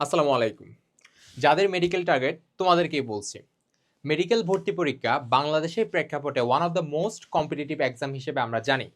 আসসালামু আলাইকুম। যাদের মেডিকেল টার্গেট তোমাদেরকেই বলছি। মেডিকেল ভর্তি পরীক্ষা বাংলাদেশের প্রেক্ষাপটে one of the most competitive exam হিসেবে আমরা জানি।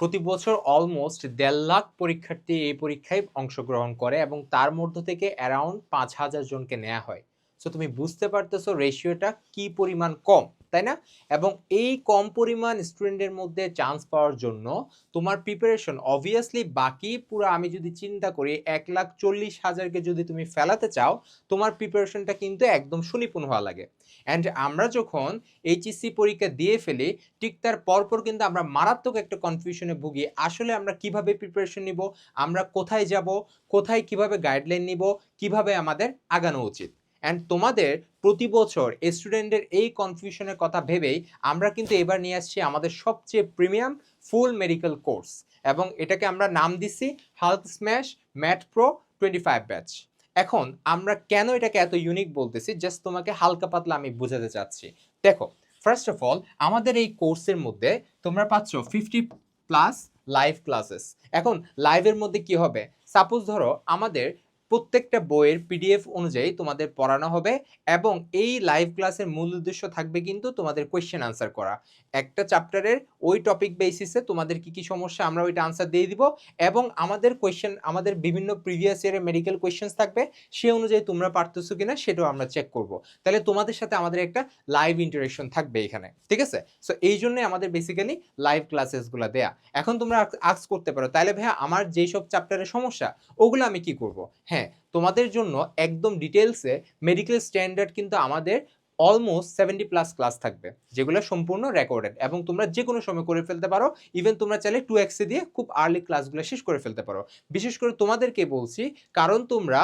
প্রতি বছর অলমোস্ট দেড় লাখ পরীক্ষার্থী এই পরীক্ষায় অংশগ্রহণ করে এবং তার মধ্য থেকে অ্যারাউন্ড পাঁচ হাজার জনকে নেওয়া হয়। সো তুমি বুঝতে পারতেছো রেশিওটা কি পরিমাণ কম, তাই না? এবং এই কম পরিমাণ স্টুডেন্টের মধ্যে চান্স পাওয়ার জন্য তোমার প্রিপারেশন অবভিয়াসলি বাকি, পুরো আমি যদি চিন্তা করি এক লাখ চল্লিশ হাজারকে যদি তুমি ফেলাতে চাও, তোমার প্রিপারেশনটা কিন্তু একদম সুনিপুণ হওয়া লাগে। অ্যান্ড আমরা যখন এইচএসসি পরীক্ষা দিয়ে ফেলি, ঠিক তার পরপর কিন্তু আমরা মারাত্মক একটা কনফিউশনে ভুগি, আসলে আমরা কীভাবে প্রিপারেশন নিব, আমরা কোথায় যাব, কোথায় কীভাবে গাইডলাইন নিব, কীভাবে আমাদের আগানো উচিত। অ্যান্ড তোমাদের প্রতি বছর স্টুডেন্টদের এই কনফিউশনের কথা ভেবেই আমরা কিন্তু এবার নিয়ে আসছি আমাদের সবচেয়ে প্রিমিয়াম ফুল মেডিকেল কোর্স এবং এটাকে আমরা নাম দিচ্ছি Hulk Smash mat pro twenty five batch এখন আমরা কেন এটাকে এত ইউনিক বলতেছি? জাস্ট তোমাকে হালকা পাতলা আমি বোঝাতে চাচ্ছি। দেখো ফার্স্ট অফ অল আমাদের এই কোর্সের মধ্যে তোমরা পাচ্ছ ফিফটি প্লাস লাইভ ক্লাসেস এখন লাইভের মধ্যে কি হবে? সাপোজ ধরো আমাদের প্রত্যেকটা বইয়ের পিডিএফ অনুযায়ী তোমাদের পড়ানো হবে এবং এই লাইভ ক্লাসের মূল উদ্দেশ্য থাকবে কিন্তু তোমাদের কোয়েশ্চেন আনসার করা। একটা চ্যাপ্টারের ওই টপিক বেসিসে তোমাদের কি কি সমস্যা আমরা ওইটা আনসার দিয়ে দিব এবং আমাদের কোয়েশ্চেন আমাদের বিভিন্ন প্রিভিয়াস ইয়ারের মেডিকেল কোয়েশ্চেন্স থাকবে, সে অনুযায়ী তোমরা পারতেছো কিনা সেটাও আমরা চেক করব। তাহলে তোমাদের সাথে আমাদের একটা লাইভ ইন্টারেকশন থাকবে এখানে, ঠিক আছে? সো এই জন্যই আমাদের বেসিক্যালি লাইভ ক্লাসেসগুলো দেয়া। এখন তোমরা আক্স করতে পারো, তাহলে ভাইয়া আমার যেই সব চ্যাপ্টারের সমস্যা, ওগুলো আমি কি করব? হ্যাঁ তোমাদের জন্য একদম ডিটেলসে মেডিকেল স্ট্যান্ডার্ড কিন্তু আমাদের অলমোস্ট সেভেন্টি প্লাস ক্লাস থাকবে, যেগুলো সম্পূর্ণ রেকর্ডেড এবং তোমরা যে কোনো সময় করে ফেলতে পারো ইভেন তোমরা চাইলে টু এক্সে দিয়ে খুব আর্লি ক্লাসগুলো শেষ করে ফেলতে পারো। বিশেষ করে তোমাদেরকে বলছি, কারণ তোমরা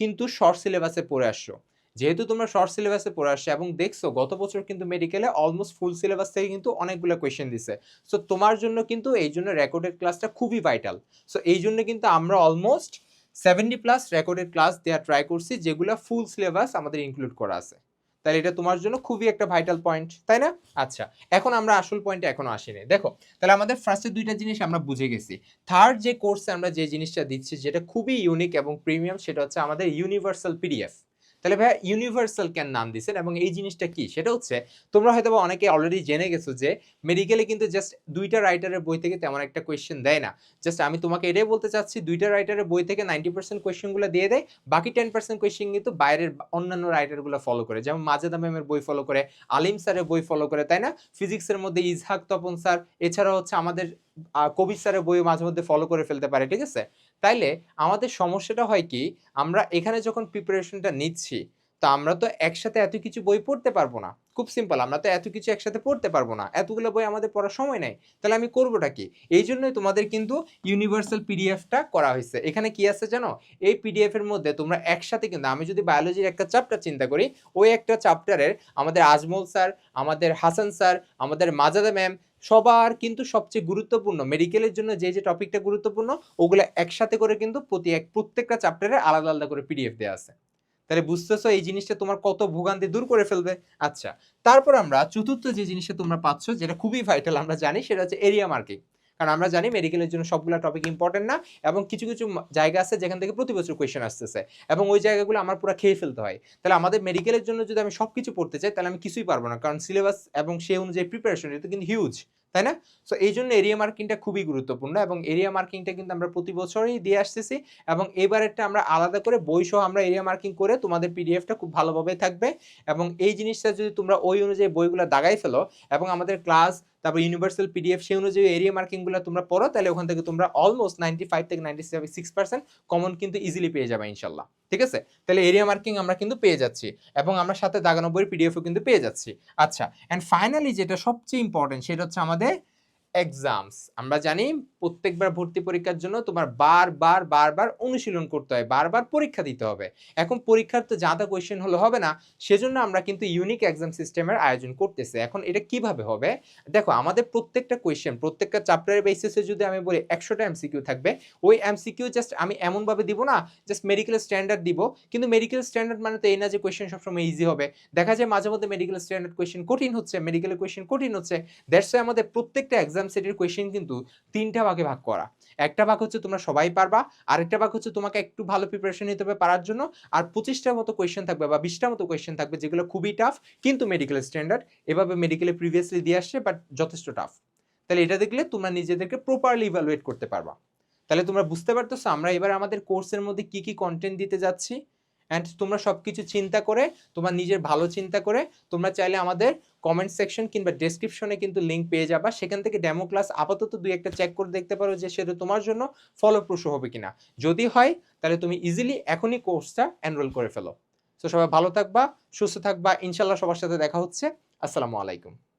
কিন্তু শর্ট সিলেবাসে পড়ে আসছো। যেহেতু তোমরা শর্ট সিলেবাসে পড়ে আসছো এবং দেখছ, গত বছর কিন্তু মেডিকেলে অলমোস্ট ফুল সিলেবাস থেকে কিন্তু অনেকগুলো কোয়েশ্চেন দিছে। সো তোমার জন্য কিন্তু এই জন্য রেকর্ডেড ক্লাসটা খুবই ভাইটাল সো এই জন্য কিন্তু আমরা almost seventy plus recorded class দেওয়া ট্রাই করছি, যেগুলো ফুল সিলেবাস আমাদের ইনক্লুড করা আছে। তাহলে এটা তোমার জন্য খুবই একটা ভাইটাল পয়েন্ট তাই না? আচ্ছা এখন আমরা আসল পয়েন্টে এখনও আসিনি। দেখো, তাহলে আমাদের ফার্স্টে দুইটা জিনিস আমরা বুঝে গেছি। থার্ড যে কোর্সে আমরা যে জিনিসটা দিচ্ছি, যেটা খুবই ইউনিক এবং প্রিমিয়াম সেটা হচ্ছে আমাদের ইউনিভার্সাল পিডিএফ তাহলে ভাইয়া ইউনিভার্সাল কেন নাম দিয়েছেন এবং এই জিনিসটা কি? সেটা হচ্ছে, তোমরা হয়তো অনেকে অলরেডি জেনে গেছো যে মেডিকেলে কিন্তু জাস্ট দুইটা রাইটারের বই থেকে তেমন একটা কোয়েশ্চেন দেয় না। জাস্ট আমি তোমাকে এটাই বলতে চাচ্ছি, দুইটা রাইটারের বই থেকে নাইনটি পার্সেন্ট কোয়েশ্চেনগুলো দিয়ে দেয়, বাকি টেন পার্সেন্ট কোয়েশ্চেন কিন্তু বাইরের অন্যান্য রাইটারগুলো ফলো করে। যেমন মাজেদা ম্যামের বই ফলো করে, আলিম স্যারের বই ফলো করে, তাই না? ফিজিক্সের মধ্যে ইজহাক তপন স্যার এছাড়া হচ্ছে আমাদের কবির স্যারের বই মাঝে মধ্যে ফলো করে ফেলতে পারে, ঠিক আছে? তাইলে আমাদের সমস্যাটা হয় কি, আমরা এখানে যখন প্রিপারেশনটা নিচ্ছি, তা আমরা তো একসাথে এত কিছু বই পড়তে পারব না। খুব সিম্পল আমরা তো এত কিছু একসাথে পড়তে পারব না। এতগুলো বই আমাদের পড়ার সময় নেই। তাহলে আমি করবোটা কি? এই জন্যই তোমাদের কিন্তু ইউনিভার্সাল পিডিএফটা করা হয়েছে। এখানে কি আছে জানো? এই পিডিএফ এর মধ্যে তোমরা একসাথে কিন্তু, আমি যদি বায়োলজির একটা চ্যাপ্টার চিন্তা করি, ওই একটা চ্যাপ্টারের আমাদের আজমল স্যার আমাদের হাসান স্যার আমাদের মাজাদা ম্যাম সবার কিন্তু সবচেয়ে গুরুত্বপূর্ণ মেডিকেলের জন্য যে যে টপিকটা গুরুত্বপূর্ণ, ওগুলো একসাথে করে কিন্তু প্রতি এক, প্রত্যেকটা চ্যাপ্টারে আলাদা আলাদা করে পিডিএফ দেওয়া আছে। তাহলে বুঝতেছো এই জিনিসটা তোমার কত ভোগান্তি দূর করে ফেলবে? আচ্ছা তারপর আমরা চতুর্থ যে জিনিসটা তোমরা পাচ্ছ, যেটা খুবই ভাইটাল আমরা জানি, সেটা হচ্ছে এরিয়া মার্কিং কারণ আমরা জানি মেডিকেলের জন্য সবগুলো টপিক ইম্পর্টেন্ট না এবং কিছু কিছু জায়গা আছে যেখান থেকে প্রতি বছর কোয়েশ্চেন আসতেছে এবং ওই জায়গাগুলো আমার পুরো খেয়ে ফেলতে হয়। তাহলে আমাদের মেডিকেলের জন্য যদি আমি সব কিছু পড়তে চাই, তাহলে আমি কিছুই পারব না কারণ সিলেবাস এবং সেই অনুযায়ী প্রিপারেশন এটা কিন্তু হিউজ তাই না? সো এই জন্য এরিয়া মার্কিংটা খুবই গুরুত্বপূর্ণ এবং এরিয়া মার্কিংটা কিন্তু আমরা প্রতি বছরই দিয়ে আসতেছি এবং এবারেরটা আমরা আলাদা করে বই সহ আমরা এরিয়া মার্কিং করে তোমাদের পিডিএফটা খুব ভালোভাবে থাকবে এবং এই জিনিসটা যদি তোমরা ওই অনুযায়ী বইগুলো দাগাই ফেলো এবং আমাদের ক্লাস তারপর ইউনিভার্সাল পিডিএফ সেই অনুযায়ী এরিয়া মার্কিংগুলো তোমরা পড়ো, তাহলে ওখান থেকে তোমরা অলমোস্ট নাইনটি ফাইভ থেকে নাইনটি সিক্স পার্সেন্ট কমন কিন্তু ইজিলি পেয়ে যাবে ইনশাল্লাহ। ঠিক আছে? তাহলে এরিয়া মার্কিং আমরা কিন্তু পেয়ে যাচ্ছি এবং আমরা সাথে দাগানব্বই পিডিএফও কিন্তু পেয়ে যাচ্ছি। আচ্ছা অ্যান্ড ফাইনালি যেটা সবচেয়ে ইম্পর্টেন্ট সেটা হচ্ছে আমাদের এক্সামস আমরা জানি প্রত্যেকবার ভর্তি পরীক্ষার জন্য তোমার বারবার বারবার অনুশীলন করতে হয় বারবার পরীক্ষা দিতে হবে। এখন পরীক্ষার তো যাতা কোয়েশ্চেন হলে হবে না, সেজন্য আমরা কিন্তু ইউনিক এক্সাম সিস্টেমের আয়োজন করতেছি। এখন এটা কীভাবে হবে? দেখো, আমাদের প্রত্যেকটা কোয়েশ্চেন প্রত্যেকটা চ্যাপ্টারের বেসিসে যদি আমি বলি একশোটা এমসিকিউ থাকবে, ওই এমসিকিউ জাস্ট আমি এমনভাবে দিব না জাস্ট মেডিকেল স্ট্যান্ডার্ড দিব। কিন্তু মেডিকেল স্ট্যান্ডার্ড মানে তো এই না যে কোয়েশ্চেন সবসময় ইজি হবে। দেখা যায় মাঝে মধ্যে মেডিকেল স্ট্যান্ডার্ড কোয়েশ্চেন কঠিন হচ্ছে মেডিকেল কোয়েশ্চেন কঠিন হচ্ছে। দ্যাটস আমাদের প্রত্যেকটা এক্সাম এক্সাম সেটের কোয়েশ্চেন কিন্তু তিনটা ভাগে ভাগ করা। একটা ভাগ হচ্ছে তোমরা সবাই পারবা, আরেকটা ভাগ হচ্ছে তোমাকে একটু ভালো প্রিপারেশন নিতে হবে পারার জন্য, আর পঁচিশটার মতো কোয়েশ্চেন থাকবে বা বিশটার মতো কোয়েশ্চেন থাকবে যেগুলো খুবই টাফ কিন্তু মেডিকেল স্ট্যান্ডার্ড এভাবে মেডিকেলে প্রিভিয়াসলি দিয়ে আসছে বাট যথেষ্ট টাফ তাহলে এটা দেখলে তোমরা নিজেদেরকে প্রপারলি ইভ্যালুয়েট করতে পারবা। তাহলে তোমরা বুঝতে পারতেছো, আমরা এবার আমাদের কোর্সের মধ্যে কি কি কন্টেন্ট দিতে যাচ্ছি অ্যান্ড তোমরা সব কিছু চিন্তা করে, তোমার নিজের ভালো চিন্তা করে, তোমরা চাইলে আমাদের কমেন্ট সেকশন কিংবা ডেসক্রিপশনে কিন্তু লিঙ্ক পেয়ে যাবা। সেখান থেকে ডেমো ক্লাস আপাতত দুই একটা চেক করে দেখতে পারো যে সেটা তোমার জন্য ফলপ্রসূ হবে কিনা। যদি হয়, তাহলে তুমি ইজিলি এখনই কোর্সটা এনরোল করে ফেলো। তো সবাই ভালো থাকবা, সুস্থ থাকবা। ইনশাল্লাহ সবার সাথে দেখা হচ্ছে। আসসালামু আলাইকুম।